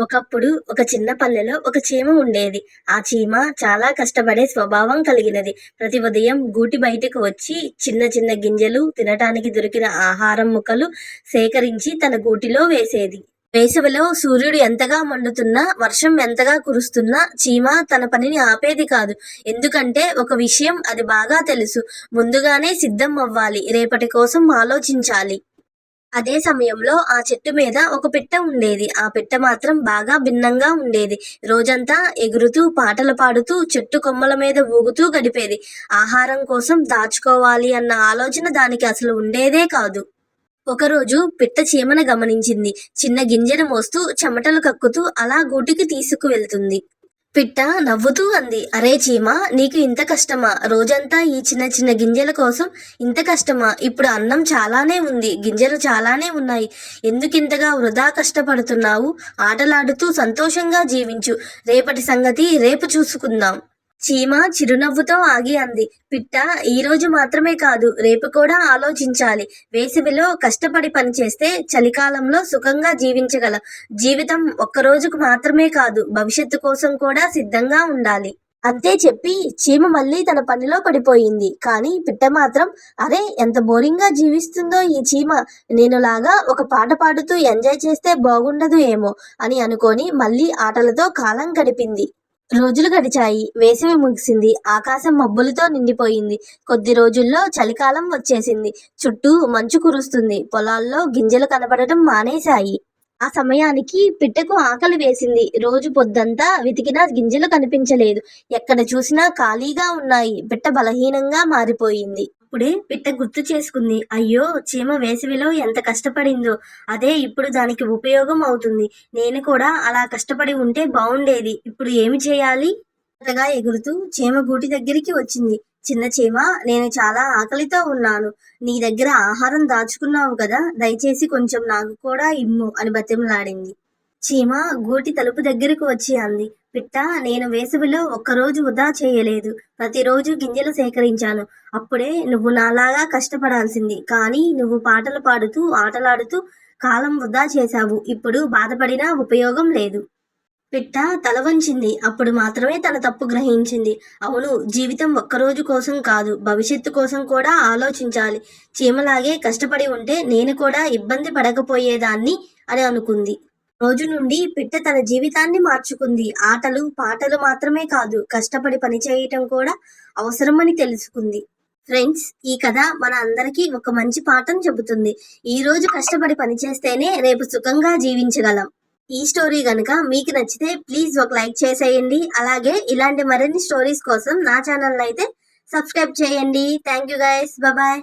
ఒకప్పుడు ఒక చిన్న పల్లెలో ఒక చీమ ఉండేది. ఆ చీమ చాలా కష్టపడే స్వభావం కలిగినది. ప్రతి ఉదయం గూటి బయటకు వచ్చి చిన్న చిన్న గింజలు తినటానికి దొరికిన ఆహారం ముక్కలు సేకరించి తన గూటిలో వేసేది. వేసవిలో సూర్యుడు ఎంతగా మండుతున్నా వర్షం ఎంతగా కురుస్తున్నా చీమ తన పనిని ఆపేది కాదు. ఎందుకంటే ఒక విషయం అది బాగా తెలుసు. ముందుగానే సిద్ధం అవ్వాలి. రేపటి కోసం ఆలోచించాలి. అదే సమయంలో ఆ చెట్టు మీద ఒక పిట్ట ఉండేది. ఆ పిట్ట మాత్రం బాగా భిన్నంగా ఉండేది. రోజంతా ఎగురుతూ పాటలు పాడుతూ చెట్టు కొమ్మల మీద ఊగుతూ గడిపేది. ఆహారం కోసం దాచుకోవాలి అన్న ఆలోచన దానికి అసలు ఉండేదే కాదు. ఒకరోజు పిట్ట చీమను గమనించింది. చిన్న గింజను మోస్తూ చెమటలు కక్కుతూ అలా గూటికి తీసుకువెళ్తుంది. పిట్ట నవ్వుతూ అంది. అరే చీమ నీకు ఇంత కష్టమా? రోజంతా ఈ చిన్న చిన్న గింజల కోసం ఇంత కష్టమా? ఇప్పుడు అన్నం చాలానే ఉంది గింజలు చాలానే ఉన్నాయి. ఎందుకింతగా వృధా కష్టపడుతున్నావు? ఆటలాడుతూ సంతోషంగా జీవించు. రేపటి సంగతి రేపు చూసుకుందాం. చీమ చిరునవ్వుతో ఆగి అంది. పిట్ట ఈ రోజు మాత్రమే కాదు రేపు కూడా ఆలోచించాలి. వేసవిలో కష్టపడి పనిచేస్తే చలికాలంలో సుఖంగా జీవించగలం. జీవితం ఒక్క రోజుకు మాత్రమే కాదు భవిష్యత్తు కోసం కూడా సిద్ధంగా ఉండాలి. అంతే చెప్పి చీమ మళ్ళీ తన పనిలో పడిపోయింది. కానీ పిట్ట మాత్రం అరే ఎంత బోరింగ్గా జీవిస్తుందో ఈ చీమ. నేనులాగా ఒక పాట పాడుతూ ఎంజాయ్ చేస్తే బాగుండదు ఏమో అని అనుకొని మళ్ళీ ఆటలతో కాలం గడిపింది. రోజులు గడిచాయి. వేసవి ముగిసింది. ఆకాశం మబ్బులతో నిండిపోయింది. కొద్ది రోజుల్లో చలికాలం వచ్చేసింది. చుట్టూ మంచు కురుస్తుంది. పొలాల్లో గింజలు కనబడటం మానేశాయి. ఆ సమయానికి పిట్టకు ఆకలి వేసింది. రోజు పొద్దంతా వెతికినా గింజలు కనిపించలేదు. ఎక్కడ చూసినా ఖాళీగా ఉన్నాయి. పిట్ట బలహీనంగా మారిపోయింది. అప్పుడే పిట్ట గుర్తు చేసుకుంది. అయ్యో చీమ వేసవిలో ఎంత కష్టపడిందో. అదే ఇప్పుడు దానికి ఉపయోగం అవుతుంది. నేను కూడా అలా కష్టపడి ఉంటే బాగుండేది ఇప్పుడు ఏమి చేయాలి? అంతగా ఎగురుతూ చీమ గూటి దగ్గరికి వచ్చింది. చిన్న చీమ నేను చాలా ఆకలితో ఉన్నాను. నీ దగ్గర ఆహారం దాచుకున్నావు కదా? దయచేసి కొంచెం నాకు కూడా ఇమ్ము అని బతిమలాడింది. చీమ గూటి తలుపు దగ్గరకు వచ్చి అంది. పిట్ట నేను వేసవిలో ఒక్కరోజు వృధా చేయలేదు. ప్రతిరోజు గింజలు సేకరించాను. అప్పుడే నువ్వు నాలాగా కష్టపడాల్సింది. కానీ నువ్వు పాటలు పాడుతూ ఆటలాడుతూ కాలం వృధా చేశావు. ఇప్పుడు బాధపడినా ఉపయోగం లేదు. పిట్ట తల వంచింది. అప్పుడు మాత్రమే తన తప్పు గ్రహించింది. అవును జీవితం ఒక్కరోజు కోసం కాదు. భవిష్యత్తు కోసం కూడా ఆలోచించాలి. చీమలాగే కష్టపడి ఉంటే నేను కూడా ఇబ్బంది పడకపోయేదాన్ని అని అనుకుంది. రోజు నుండి పిట్ట తన జీవితాన్ని మార్చుకుంది. ఆటలు పాటలు మాత్రమే కాదు కష్టపడి పనిచేయటం కూడా అవసరమని తెలుసుకుంది. ఫ్రెండ్స్ ఈ కథ మన అందరికీ ఒక మంచి పాఠం చెబుతుంది. ఈ రోజు కష్టపడి పనిచేస్తేనే రేపు సుఖంగా జీవించగలం. ఈ స్టోరీ గనుక మీకు నచ్చితే ప్లీజ్ ఒక లైక్ చేసేయండి. అలాగే ఇలాంటి మరిన్ని స్టోరీస్ కోసం నా ఛానల్ అయితే సబ్స్క్రైబ్ చేయండి. Thank you guys. బాయ్.